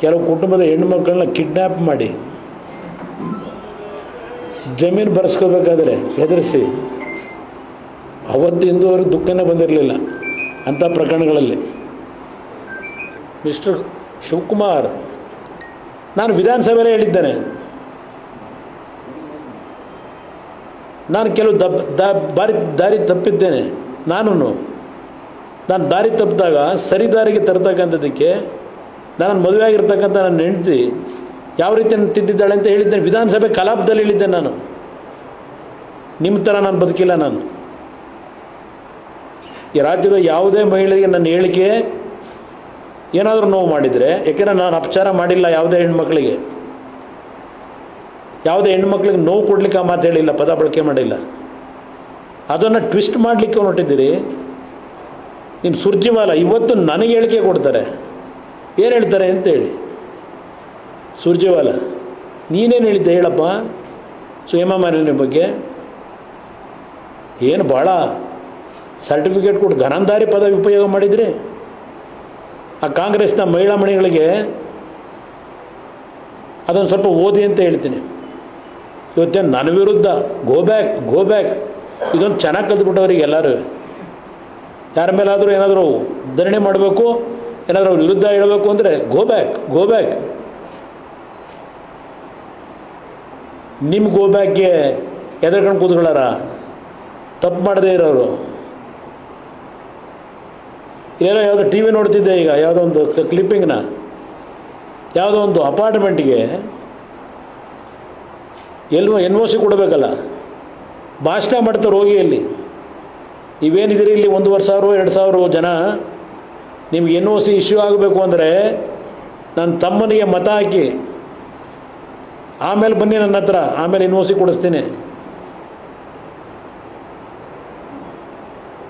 ಕೆಲವು ಕುಟುಂಬದ ಹೆಣ್ಣು ಮಕ್ಕಳನ್ನ ಕಿಡ್ನ್ಯಾಪ್ ಮಾಡಿ. ಜಮೀನು ಬರೆಸ್ಕೋಬೇಕಾದ್ರೆ ಹೆದರಿಸಿ. ಅವತ್ತು ಇಂದುವರೆಗೂ ದುಃಖನೇ ಬಂದಿರಲಿಲ್ಲ ಅಂಥ ಪ್ರಕರಣಗಳಲ್ಲಿ. ಮಿಸ್ಟರ್ ಶಿವಕುಮಾರ್, ನಾನು ವಿಧಾನಸಭೆಯಲ್ಲೇ ಹೇಳಿದ್ದೇನೆ. ನಾನು ಕೆಲವು ದಬ್ ದ ಬಾರಿ ದಾರಿ ತಪ್ಪಿದ್ದೇನೆ. ನಾನು ನಾನು ದಾರಿ ತಪ್ಪಿದಾಗ ಸರಿ ದಾರಿಗೆ ತರ್ತಕ್ಕಂಥದ್ದಕ್ಕೆ ನಾನು ಮದುವೆ ಆಗಿರ್ತಕ್ಕಂಥ ನನ್ನ ಹೆಂಡತಿ ಯಾವ ರೀತಿ ತಿದ್ದಿದ್ದಾಳೆ ಅಂತ ಹೇಳಿದ್ದೇನೆ. ವಿಧಾನಸಭೆ ಕಲಾಪದಲ್ಲಿ ಹೇಳಿದ್ದೆ ನಾನು. ನಿಮ್ಮ ಥರ ನಾನು ಬದುಕಿಲ್ಲ ನಾನು. ಈ ರಾಜ್ಯದ ಯಾವುದೇ ಮಹಿಳೆಗೆ ನನ್ನ ಹೇಳಿಕೆ ಏನಾದರೂ ನೋವು ಮಾಡಿದರೆ ಯಾಕೆಂದರೆ ನಾನು ಅಪಚಾರ ಮಾಡಿಲ್ಲ ಯಾವುದೇ ಹೆಣ್ಮಕ್ಳಿಗೆ. ಯಾವುದೇ ಹೆಣ್ಮಕ್ಳಿಗೆ ನೋವು ಕೊಡ್ಲಿಕ್ಕೆ ಆ ಮಾತು ಹೇಳಿಲ್ಲ, ಪದ ಬಳಕೆ ಮಾಡಿಲ್ಲ. ಅದನ್ನು ಟ್ವಿಸ್ಟ್ ಮಾಡಲಿಕ್ಕೆ ಹೊರಟಿದ್ದೀರಿ. ನಿಮ್ಮ ಸುರ್ಜಿವಾಲ ಇವತ್ತು ನನಗೆ ಹೇಳಿಕೆ ಕೊಡ್ತಾರೆ. ಏನು ಹೇಳ್ತಾರೆ ಅಂತ ಹೇಳಿ. ಸುರ್ಜಿವಾಲ, ನೀನೇನು ಹೇಳಿದ್ದೆ ಹೇಳಪ್ಪ? ಸೊ ಹೇಮಾಮಾಲಿನಿ ಬಗ್ಗೆ. ಏನು ಭಾಳ ಸರ್ಟಿಫಿಕೇಟ್ ಕೊಟ್ಟು ಘನಂದಾರಿ ಪದ ಉಪಯೋಗ ಮಾಡಿದ್ರಿ. ಆ ಕಾಂಗ್ರೆಸ್ನ ಮಹಿಳಾ ಮಣಿಗಳಿಗೆ ಅದನ್ನು ಸ್ವಲ್ಪ ಓದಿ ಅಂತ ಹೇಳ್ತೀನಿ. ಇವತ್ತೇನು ನನ್ನ ವಿರುದ್ಧ ಗೋ ಬ್ಯಾಕ್ ಗೋ ಬ್ಯಾಕ್ ಇದೊಂದು ಚೆನ್ನಾಗಿ ಕಲ್ತ್ಬಿಟ್ಟವ್ರಿಗೆ ಎಲ್ಲರೂ. ಯಾರ ಮೇಲಾದರೂ ಏನಾದರೂ ಧರಣಿ ಮಾಡಬೇಕು ಏನಾದರೂ ವಿರುದ್ಧ ಹೇಳಬೇಕು ಅಂದರೆ ಗೋ ಬ್ಯಾಕ್ ಗೋ ಬ್ಯಾಕ್ ನಿಮ್ಮ ಗೋ ಬ್ಯಾಕ್ಗೆ ಎದ್ರಕೊಂಡು ಕೂತ್ಕೊಳ್ಳಾರ? ತಪ್ಪು ಮಾಡದೇ ಇರೋರು. ಏನೋ ಯಾವುದೋ ಟಿ ವಿ ನೋಡ್ತಿದ್ದೆ ಈಗ, ಯಾವುದೋ ಒಂದು ಕ್ಲಿಪ್ಪಿಂಗ್ನ ಯಾವುದೋ ಒಂದು ಅಪಾರ್ಟ್ಮೆಂಟ್ಗೆ ಎಲ್ವ ಎನ್ ಒ ಸಿ ಕೊಡಬೇಕಲ್ಲ. ಭಾಷಣ ಮಾಡ್ತಾರೆ ಹೋಗಿ ಅಲ್ಲಿ ನೀವೇನಿದ್ದೀರಿ ಇಲ್ಲಿ ಒಂದೂವರೆ ಸಾವಿರ ಎರಡು ಸಾವಿರ ಜನ ನಿಮ್ಗೆ ಎನ್ ಓ ಸಿ ಇಶ್ಯೂ ಆಗಬೇಕು ಅಂದರೆ ನನ್ನ ತಮ್ಮನಿಗೆ ಮತ ಹಾಕಿ, ಆಮೇಲೆ ಬನ್ನಿ ನನ್ನ ಹತ್ರ, ಆಮೇಲೆ ಎನ್ ಓ ಸಿ ಕೊಡಿಸ್ತೀನಿ.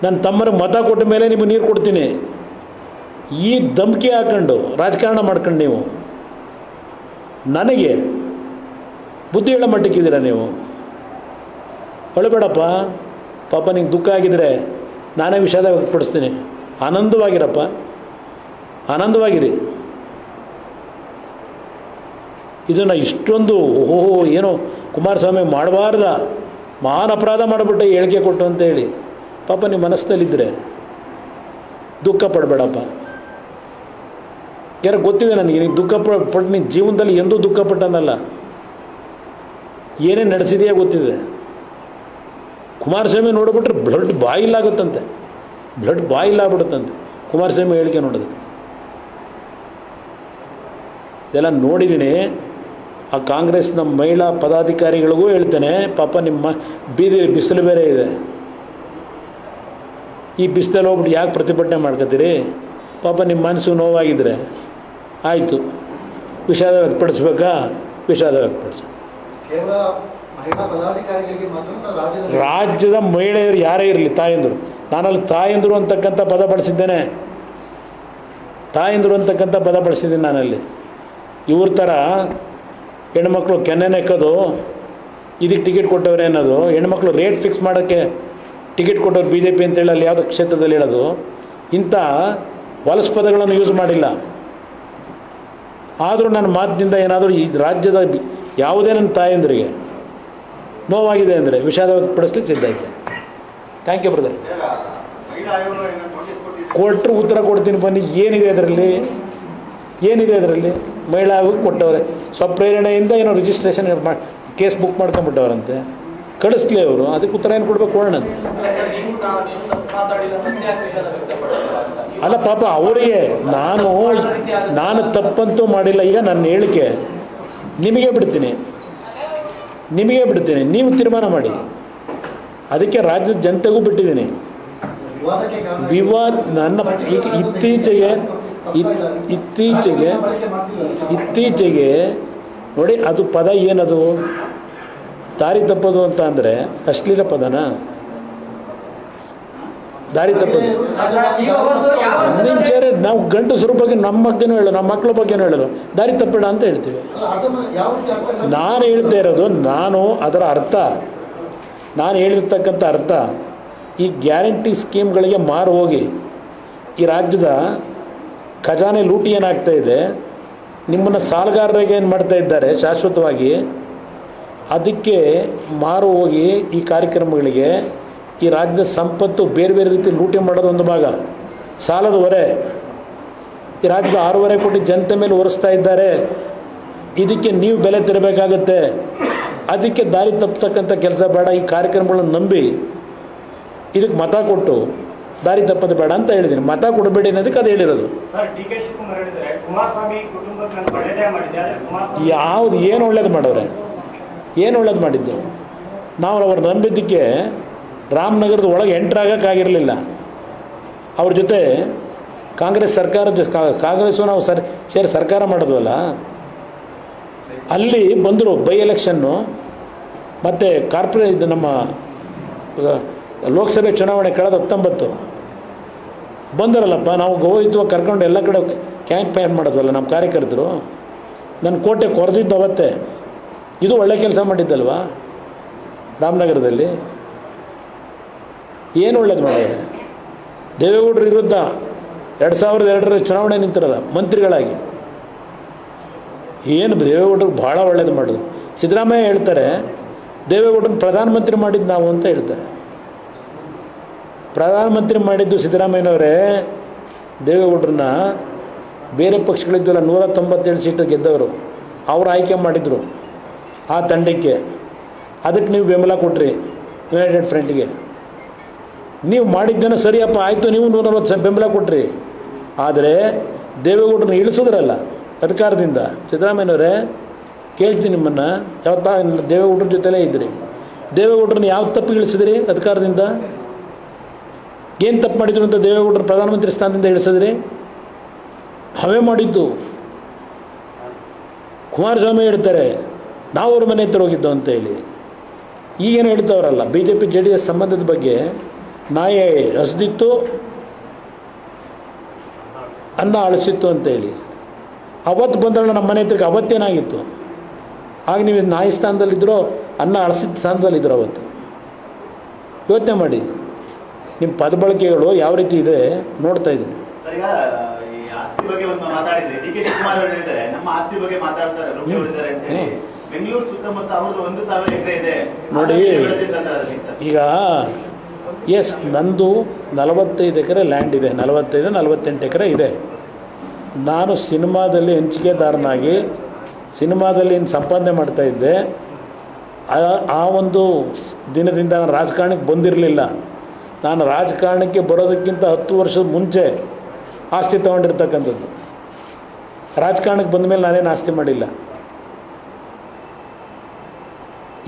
ನನ್ನ ತಮ್ಮನಿಗೆ ಮತ ಕೊಟ್ಟ ಮೇಲೆ ನಿಮಗೆ ನೀರು ಕೊಡ್ತೀನಿ. ಈ ಧಮ್ಕಿ ಹಾಕೊಂಡು, ರಾಜಕಾರಣ ಮಾಡ್ಕೊಂಡು ನೀವು, ನನಗೆ ಬುದ್ಧಿ ಹೇಳೋ ಮಟ್ಟಕ್ಕಿದ್ದೀರಾ ನೀವು? ಒಳಬೇಡಪ್ಪ ಪಾಪ ನಿಂಗೆ ದುಃಖ ಆಗಿದ್ರೆ ನಾನೇ ವಿಷಾದ ವ್ಯಕ್ತಪಡಿಸ್ತೀನಿ. ಆನಂದವಾಗಿರಪ್ಪ. ಆನಂದವಾಗಿರಿ. ಇದನ್ನು ಇಷ್ಟೊಂದು ಓಹೋ, ಏನೋ ಕುಮಾರಸ್ವಾಮಿ ಮಾಡಬಾರ್ದ, ಮಹಾನ್ ಅಪರಾಧ ಮಾಡಿಬಿಟ್ಟೆ ಹೇಳಿಕೆ ಕೊಟ್ಟು ಅಂತೇಳಿ. ಪಾಪ ನಿಮ್ಮ ಮನಸ್ಸಲ್ಲಿದ್ದರೆ ದುಃಖ ಪಡಬೇಡಪ್ಪ. ಯಾರು ಗೊತ್ತಿದೆ ನನಗೆ, ನೀನು ದುಃಖ ಪಟ್ಟು ನಿನ್ನ ಜೀವನದಲ್ಲಿ ಎಂದೂ ದುಃಖ ಪಟ್ಟನಲ್ಲ. ಏನೇ ನಡೆಸಿದೆಯಾ ಗೊತ್ತಿದೆ. ಕುಮಾರಸ್ವಾಮಿ ನೋಡಿಬಿಟ್ರೆ ಬ್ಲಡ್ ಬಾಯಿಲಾಗುತ್ತಂತೆ ಬ್ಲಡ್ ಬಾಯಿಲಾಗ್ಬಿಡುತ್ತಂತೆ ಕುಮಾರಸ್ವಾಮಿ ಹೇಳಿಕೆ ನೋಡಿದ್ರೆ. ಇದೆಲ್ಲ ನೋಡಿದ್ದೀನಿ. ಆ ಕಾಂಗ್ರೆಸ್ನ ಮಹಿಳಾ ಪದಾಧಿಕಾರಿಗಳಿಗೂ ಹೇಳ್ತೇನೆ. ಪಾಪ ನಿಮ್ಮ ಬೀದಿ ಬಿಸಿಲು ಬೇರೆ ಇದೆ. ಈ ಬಿಸಿಲಲ್ಲಿ ಹೋಗ್ಬಿಟ್ಟು ಯಾಕೆ ಪ್ರತಿಭಟನೆ ಮಾಡ್ಕೋತೀರಿ ಪಾಪ ನಿಮ್ಮ ಮನಸ್ಸು ನೋವಾಗಿದ್ದರೆ ಆಯಿತು. ವಿಷಾದ ವ್ಯಕ್ತಪಡಿಸ್ಬೇಕಾ? ವಿಷಾದ ವ್ಯಕ್ತಪಡಿಸಿ. ರಾಜ್ಯದ ಮಹಿಳೆಯರು ಯಾರೇ ಇರಲಿ ತಾಯಂದರು ನಾನಲ್ಲಿ ತಾಯಂದರು ಅಂತಕ್ಕಂಥ ಪದ ಬಳಸಿದ್ದೇನೆ. ತಾಯಂದರು ಅಂತಕ್ಕಂಥ ಪದ ಬಳಸಿದ್ದೀನಿ ನಾನಲ್ಲಿ. ಇವ್ರ ಥರ ಹೆಣ್ಮಕ್ಳು ಕೆನ್ನೆ ನೆಕ್ಕೋದು ಇದಕ್ಕೆ ಟಿಕೆಟ್ ಕೊಟ್ಟವ್ರೆ ಅನ್ನೋದು, ಹೆಣ್ಮಕ್ಳು ರೇಟ್ ಫಿಕ್ಸ್ ಮಾಡೋಕ್ಕೆ ಟಿಕೆಟ್ ಕೊಟ್ಟವ್ರು ಬಿ ಜೆ ಪಿ ಅಂತೇಳಿ ಅಲ್ಲಿ ಯಾವುದೋ ಕ್ಷೇತ್ರದಲ್ಲಿ ಹೇಳೋದು, ಇಂಥ ವಲಸ ಪದಗಳನ್ನು ಯೂಸ್ ಮಾಡಿಲ್ಲ. ಆದರೂ ನನ್ನ ಮಾತಿನಿಂದ ಏನಾದರೂ ಈ ರಾಜ್ಯದ ಯಾವುದೇ ನನ್ನ ತಾಯಂದ್ರಿಗೆ ನೋವಾಗಿದೆ ಅಂದರೆ ವಿಷಾದ ಪಡಿಸ್ಲಿಕ್ಕೆ ಸಿದ್ಧ ಐತೆ ಥ್ಯಾಂಕ್ ಯು ಬ್ರದರ್ ಮಹಿಳಾ ಆಯೋಗ ಏನೋ ನೋಟಿಸ್ ಕೊಟ್ಟಿದೆ ಕೊಟ್ಟರು ಉತ್ತರ ಕೊಡ್ತೀನಿ ಬನ್ನಿ ಏನಿದೆ ಅದರಲ್ಲಿ ಏನಿದೆ ಅದರಲ್ಲಿ ಮಹಿಳಾ ಆಯೋಗಕ್ಕೆ ಕೊಟ್ಟವ್ರೆ. ಸ್ವಪ್ರೇರಣೆಯಿಂದ ಏನೋ ರಿಜಿಸ್ಟ್ರೇಷನ್ ಮಾಡಿ ಕೇಸ್ ಬುಕ್ ಮಾಡ್ಕೊಂಬಿಟ್ಟವ್ರಂತೆ ಕಳಿಸ್ಲಿ ಅವರು ಅದಕ್ಕೆ ಉತ್ತರ ಏನು ಕೊಡ್ಬೇಕು ಕೊಡೋಣ. ಅಲ್ಲ ಪಾಪ ಅವರಿಗೆ ನಾನು ನಾನು ತಪ್ಪಂತೂ ಮಾಡಿಲ್ಲ. ಈಗ ನನ್ನ ಹೇಳಿಕೆ ನಿಮಗೆ ಬಿಡ್ತೀನಿ. ನಿಮಗೆ ಬಿಡ್ತೀನಿ. ನೀವು ತೀರ್ಮಾನ ಮಾಡಿ. ಅದಕ್ಕೆ ರಾಜ್ಯದ ಜನತೆಗೂ ಬಿಟ್ಟಿದ್ದೀನಿ. ವಿವಾದ ನನ್ನ ಈಗ ಇತ್ತೀಚೆಗೆ ಇತ್ತೀಚೆಗೆ ಇತ್ತೀಚೆಗೆ ನೋಡಿ ಅದು ಪದ ಏನದು? ದಾರಿ ತಪ್ಪೋದು ಅಂತ ಅಂದರೆ ಅಶ್ಲೀಲ ಪದನ? ದಾರಿ ತಪ್ಪೋದು. ಮುಂಚೆ ನಾವು ಗಂಡಸರ ಬಗ್ಗೆ ನಮ್ಮ ಬಗ್ಗೆನೂ ಹೇಳೋ ನಮ್ಮ ಮಕ್ಕಳ ಬಗ್ಗೆನೂ ಹೇಳೋದು ದಾರಿ ತಪ್ಪಿಡ ಅಂತ ಹೇಳ್ತೀವಿ? ನಾನು ಹೇಳ್ತಾ ಇರೋದು ನಾನು ಅದರ ಅರ್ಥ. ನಾನು ಹೇಳಿರ್ತಕ್ಕಂಥ ಅರ್ಥ. ಈ ಗ್ಯಾರಂಟಿ ಸ್ಕೀಮ್ಗಳಿಗೆ ಮಾರು ಹೋಗಿ ಈ ರಾಜ್ಯದ ಖಜಾನೆ ಲೂಟಿ ಏನಾಗ್ತಾ ಇದೆ, ನಿಮ್ಮನ್ನು ಸಾಲಗಾರರಿಗೆ ಏನು ಮಾಡ್ತಾ ಇದ್ದಾರೆ ಶಾಶ್ವತವಾಗಿ, ಅದಕ್ಕೆ ಮಾರು ಹೋಗಿ ಈ ಕಾರ್ಯಕ್ರಮಗಳಿಗೆ ಈ ರಾಜ್ಯದ ಸಂಪತ್ತು ಬೇರೆ ಬೇರೆ ರೀತಿ ಲೂಟಿ ಮಾಡೋದು ಒಂದು ಭಾಗ. ಸಾಲದ ಹೊರೆ, ಈ ರಾಜ್ಯದ ಆರೂವರೆ ಕೋಟಿ ಜನತೆ ಮೇಲೆ ಹೊರಿಸ್ತಾ ಇದ್ದಾರೆ. ಇದಕ್ಕೆ ನೀವು ಬೆಲೆ ತೆರಬೇಕಾಗತ್ತೆ. ಅದಕ್ಕೆ ದಾರಿ ತಪ್ಪತಕ್ಕಂಥ ಕೆಲಸ ಬೇಡ. ಈ ಕಾರ್ಯಕ್ರಮಗಳನ್ನು ನಂಬಿ ಇದಕ್ಕೆ ಮತ ಕೊಟ್ಟು ದಾರಿ ತಪ್ಪದು ಬೇಡ ಅಂತ ಹೇಳಿದ್ದೀನಿ. ಮತ ಕೊಡಬೇಡಿ ಅನ್ನೋದಕ್ಕೆ ಅದು ಹೇಳಿರೋದು. ಯಾವುದು ಏನು ಒಳ್ಳೇದು ಮಾಡವ್ರೆ? ಏನು ಒಳ್ಳೇದು ಮಾಡಿದ್ದು? ನಾವು ಅವ್ರು ನಂಬಿದ್ದಕ್ಕೆ ರಾಮನಗರದ ಒಳಗೆ ಎಂಟ್ರಾಗಕ್ಕಾಗಿರಲಿಲ್ಲ ಅವ್ರ ಜೊತೆ ಕಾಂಗ್ರೆಸ್ ಸರ್ಕಾರದ ಕಾಂಗ್ರೆಸ್ಸು ನಾವು ಸರ್ ಸೇರಿ ಸರ್ಕಾರ ಮಾಡಿದ್ವಲ್ಲ? ಅಲ್ಲಿ ಬಂದರು ಬೈ ಎಲೆಕ್ಷನ್ನು ಮತ್ತು ಕಾರ್ಪೊರೇಟ್ ಇದು ನಮ್ಮ ಲೋಕಸಭೆ ಚುನಾವಣೆ ಕಳೆದ ಹತ್ತೊಂಬತ್ತು. ಬಂದರಲ್ಲಪ್ಪ, ನಾವು ಗೋವಿತ್ವ ಕರ್ಕೊಂಡು ಎಲ್ಲ ಕಡೆ ಕ್ಯಾಂಪ್ ಪ್ಯಾನ್ ಮಾಡೋದಲ್ಲ ನಮ್ಮ ಕಾರ್ಯಕರ್ತರು. ನನ್ನ ಕೋಟೆ ಕೊರೆದಿದ್ದು ಅವತ್ತೆ. ಇದು ಒಳ್ಳೆ ಕೆಲಸ ಮಾಡಿದ್ದಲ್ವಾ? ರಾಮನಗರದಲ್ಲಿ. ಏನು ಒಳ್ಳೇದು ಮಾಡಿದ್ದಾರೆ ದೇವೇಗೌಡರ ವಿರುದ್ಧ ಎರಡು ಸಾವಿರದ ಎರಡರ ಚುನಾವಣೆ ನಿಂತಿರಲ್ಲ, ಮಂತ್ರಿಗಳಾಗಿ. ಏನು ದೇವೇಗೌಡರು ಭಾಳ ಒಳ್ಳೇದು ಮಾಡಿದ್ರು. ಸಿದ್ದರಾಮಯ್ಯ ಹೇಳ್ತಾರೆ, ದೇವೇಗೌಡರನ್ನ ಪ್ರಧಾನಮಂತ್ರಿ ಮಾಡಿದ್ದು ನಾವು ಅಂತ ಹೇಳ್ತಾರೆ. ಪ್ರಧಾನಮಂತ್ರಿ ಮಾಡಿದ್ದು ಸಿದ್ದರಾಮಯ್ಯನವರೇ, ದೇವೇಗೌಡರನ್ನ ಬೇರೆ ಪಕ್ಷಗಳಿದ್ವಲ್ಲ ನೂರ ತೊಂಬತ್ತೇಳು ಸೀಟು ಗೆದ್ದವರು, ಅವರು ಆಯ್ಕೆ ಮಾಡಿದರು ಆ ತಂಡಕ್ಕೆ. ಅದಕ್ಕೆ ನೀವು ಬೆಂಬಲ ಕೊಟ್ರಿ ಯುನೈಟೆಡ್ ಫ್ರಂಟ್ಗೆ. ನೀವು ಮಾಡಿದ್ದೇನೋ ಸರಿಯಪ್ಪ, ಆಯಿತು, ನೀವು ನೂರ ನಲ್ವತ್ತು ಬೆಂಬಲ ಕೊಟ್ರಿ. ಆದರೆ ದೇವೇಗೌಡರನ್ನ ಇಳಿಸಿದ್ರಲ್ಲ ಅಧಿಕಾರದಿಂದ. ಸಿದ್ದರಾಮಯ್ಯನವರೇ, ಕೇಳ್ತೀನಿ ನಿಮ್ಮನ್ನು ಯಾವತ್ತ ದೇವೇಗೌಡರ ಜೊತೆಲೇ ಇದ್ದೀರಿ ದೇವೇಗೌಡರನ್ನ ಯಾವ ತಪ್ಪು ಇಳಿಸಿದ್ರಿ ಅಧಿಕಾರದಿಂದ? ಏನು ತಪ್ಪು ಮಾಡಿದ್ರು ಅಂತ ದೇವೇಗೌಡರು ಪ್ರಧಾನಮಂತ್ರಿ ಸ್ಥಾನದಿಂದ ಇಳಿಸಿದ್ರೆ ಹವೆ ಮಾಡಿದ್ದು. ಕುಮಾರಸ್ವಾಮಿ ಹೇಳ್ತಾರೆ, ನಾವು ಅವ್ರ ಮನೆ ಹತ್ರ ಹೋಗಿದ್ದು ಅಂತ ಹೇಳಿ. ಈಗೇನು ಹೇಳ್ತಾವ್ರಲ್ಲ B J P J D S ಸಂಬಂಧದ ಬಗ್ಗೆ ನಾಯಿ ಹಸ್ದಿತ್ತು ಅನ್ನ ಅಳಿಸಿತ್ತು ಅಂತೇಳಿ ಅವತ್ತು ಬಂದಳ ನಮ್ಮ ಮನೆ ಹತ್ರಕ್ಕೆ, ಅವತ್ತೇನಾಗಿತ್ತು? ಆಗ ನೀವು ನಾಯಿ ಸ್ಥಾನದಲ್ಲಿದ್ದರೋ ಅನ್ನ ಅಳಿಸಿದ ಸ್ಥಾನದಲ್ಲಿದ್ದರು ಅವತ್ತು. ಯೋಚನೆ ಮಾಡಿ. ನಿಮ್ಮ ಪದಬಳಕೆಗಳು ಯಾವ ರೀತಿ ಇದೆ ನೋಡ್ತಾ ಇದ್ದೀನಿ. ನೋಡಿ. ಈಗ ಎಸ್ ನಂದು ನಲವತ್ತೈದು ಎಕರೆ ಲ್ಯಾಂಡ್ ಇದೆ. ನಲವತ್ತೈದು ನಲವತ್ತೆಂಟು ಎಕರೆ ಇದೆ. ನಾನು ಸಿನಿಮಾದಲ್ಲಿ ಹಂಚಿಕೆದಾರನಾಗಿ ಸಿನಿಮಾದಲ್ಲಿ ಏನು ಸಂಪಾದನೆ ಮಾಡ್ತಾಯಿದ್ದೆ ಆ- ಆ ಒಂದು ದಿನದಿಂದ ನಾನು ರಾಜಕಾರಣಕ್ಕೆ ಬಂದಿರಲಿಲ್ಲ. ನಾನು ರಾಜಕಾರಣಕ್ಕೆ ಬರೋದಕ್ಕಿಂತ ಹತ್ತು ವರ್ಷದ ಮುಂಚೆ ಆಸ್ತಿ ತೊಗೊಂಡಿರ್ತಕ್ಕಂಥದ್ದು. ರಾಜಕಾರಣಕ್ಕೆ ಬಂದ ಮೇಲೆ ನಾನೇನು ಆಸ್ತಿ ಮಾಡಿಲ್ಲ.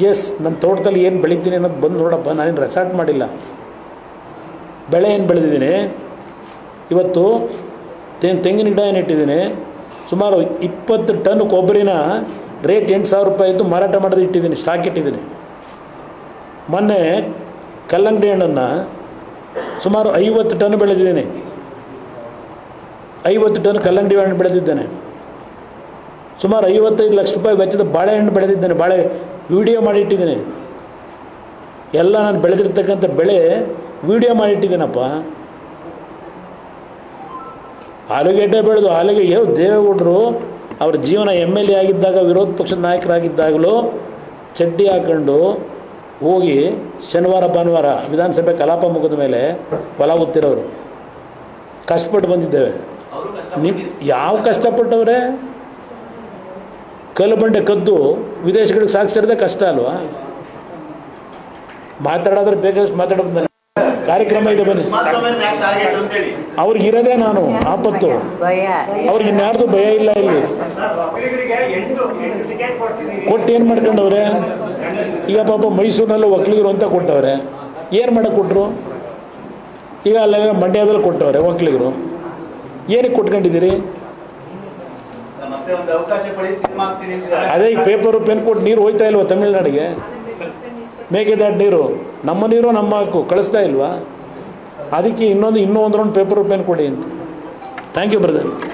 ಎಸ್, ನನ್ನ ತೋಟದಲ್ಲಿ ಏನು ಬೆಳಿತೀನಿ ಅನ್ನೋದು ಬಂದು ನೋಡಪ್ಪ, ನಾನೇನು ರೆಸಾರ್ಟ್ ಮಾಡಿಲ್ಲ. ಬೆಳೆ ಏನು ಬೆಳೆದಿದ್ದೀನಿ? ಇವತ್ತು ತೆಂಗಿನ ತೆಂಗಿನ ಗಿಡ ಏನು ಇಟ್ಟಿದ್ದೀನಿ? ಸುಮಾರು ಇಪ್ಪತ್ತು ಟನ್ ಕೊಬ್ಬರಿನ ರೇಟ್ ಎಂಟು ಸಾವಿರ ರೂಪಾಯಿ ಇದ್ದು ಮಾರಾಟ ಮಾಡೋದು ಇಟ್ಟಿದ್ದೀನಿ, ಸ್ಟಾಕ್ ಇಟ್ಟಿದ್ದೀನಿ. ಮೊನ್ನೆ ಕಲ್ಲಂಗಡಿ ಹಣ್ಣನ್ನು ಸುಮಾರು ಐವತ್ತು ಟನ್ ಬೆಳೆದಿದ್ದೇನೆ. ಐವತ್ತು ಟನ್ ಕಲ್ಲಂಗಡಿ ಹಣ್ಣು ಬೆಳೆದಿದ್ದೇನೆ. ಸುಮಾರು ಐವತ್ತೈದು ಲಕ್ಷ ರೂಪಾಯಿ ವೆಚ್ಚದ ಬಾಳೆಹಣ್ಣು ಬೆಳೆದಿದ್ದೇನೆ. ಬಾಳೆ ವಿಡಿಯೋ ಮಾಡಿಟ್ಟಿದ್ದೇನೆ. ಎಲ್ಲ ನಾನು ಬೆಳೆದಿರ್ತಕ್ಕಂಥ ಬೆಳೆ ವಿಡಿಯೋ ಮಾಡಿಟ್ಟಿದ್ದೇನಪ್ಪ? ಆಲೂಗೆಡ್ಡೆ ಬೆಳೆದು ಆಲೂಗೆ ಯಾವ ದೇವೇಗೌಡರು ಅವ್ರ ಜೀವನ ಎಂ ಎಲ್ ಎ ಆಗಿದ್ದಾಗ, ವಿರೋಧ ಪಕ್ಷದ ನಾಯಕರಾಗಿದ್ದಾಗಲೂ ಚಡ್ಡಿ ಹಾಕೊಂಡು ಹೋಗಿ ಶನಿವಾರ ಭಾನುವಾರ ವಿಧಾನಸಭೆ ಕಲಾಪ ಮುಗಿದ ಮೇಲೆ ಹೊಲ ಗೊತ್ತಿರೋರು ಕಷ್ಟಪಟ್ಟು ಬಂದಿದ್ದೇವೆ. ಅವರು ನಿಮ್ ಕಷ್ಟಪಟ್ಟು ಯಾವ ಕಷ್ಟಪಟ್ಟವ್ರೆ? ಕಲ್ಲು ಬಂಡೆ ಕದ್ದು ವಿದೇಶಗಳಿಗೆ ಸಾಗಿಸಿರೋದೇ ಕಷ್ಟ ಅಲ್ವಾ? ಮಾತಾಡೋದ್ರೆ ಬೇಕಾದಷ್ಟು ಮಾತಾಡೋದು ಕಾರ್ಯಕ್ರಮ ಇದೆ ಬನ್ನಿ. ಅವ್ರಿಗೆ ಇರೋದೇ ನಾನು ಆಪತ್ತು. ಅವ್ರಿಗೆ ಇನ್ಯಾರ್ದು ಭಯ ಇಲ್ಲ ಇಲ್ಲಿ. ಸರ್, ಒಕ್ಕಲಿಗರಿಗೆ ಎಂಟು ಎಂಟು ಟಿಕೆಟ್ ಕೊಡ್ತೀನಿ. ಕೊಟ್ಟು ಏನು ಮಾಡ್ಕೊಂಡವ್ರೆ? ಈಗ ಪಾಪ ಮೈಸೂರಿನಲ್ಲೂ ಒಕ್ಕಲಿಗರು ಅಂತ ಕೊಟ್ಟವ್ರೆ. ಏನು ಮಾಡಕ್ಕೆ ಕೊಟ್ಟರು ಈಗ ಅಲ್ಲ ಮಂಡ್ಯದಲ್ಲಿ ಕೊಟ್ಟವ್ರೆ ಒಕ್ಕಲಿಗರು ಏನಕ್ಕೆ ಕೊಟ್ಕೊಂಡಿದ್ದೀರಿ? ಅದೇ ಈಗ ಪೇಪರು ಪೆನ್ ಕೊಟ್ಟು ನೀರು ಹೋಯ್ತಾ ಇಲ್ವಾ ತಮಿಳ್ನಾಡಿಗೆ? ಮೇಕೆದಾಟ್ ನೀರು. ನಮ್ಮ ನೀರು ನಮ್ಮ ಹಕ್ಕು. ಕಳಿಸ್ತಾ ಇಲ್ವಾ? ಅದಕ್ಕೆ ಇನ್ನೊಂದು, ಇನ್ನೂ ಒಂದು ರೌಂಡ್ ಪೇಪರ್ ಪೆನ್ ಕೊಡಿ ಅಂತ. Thank you brother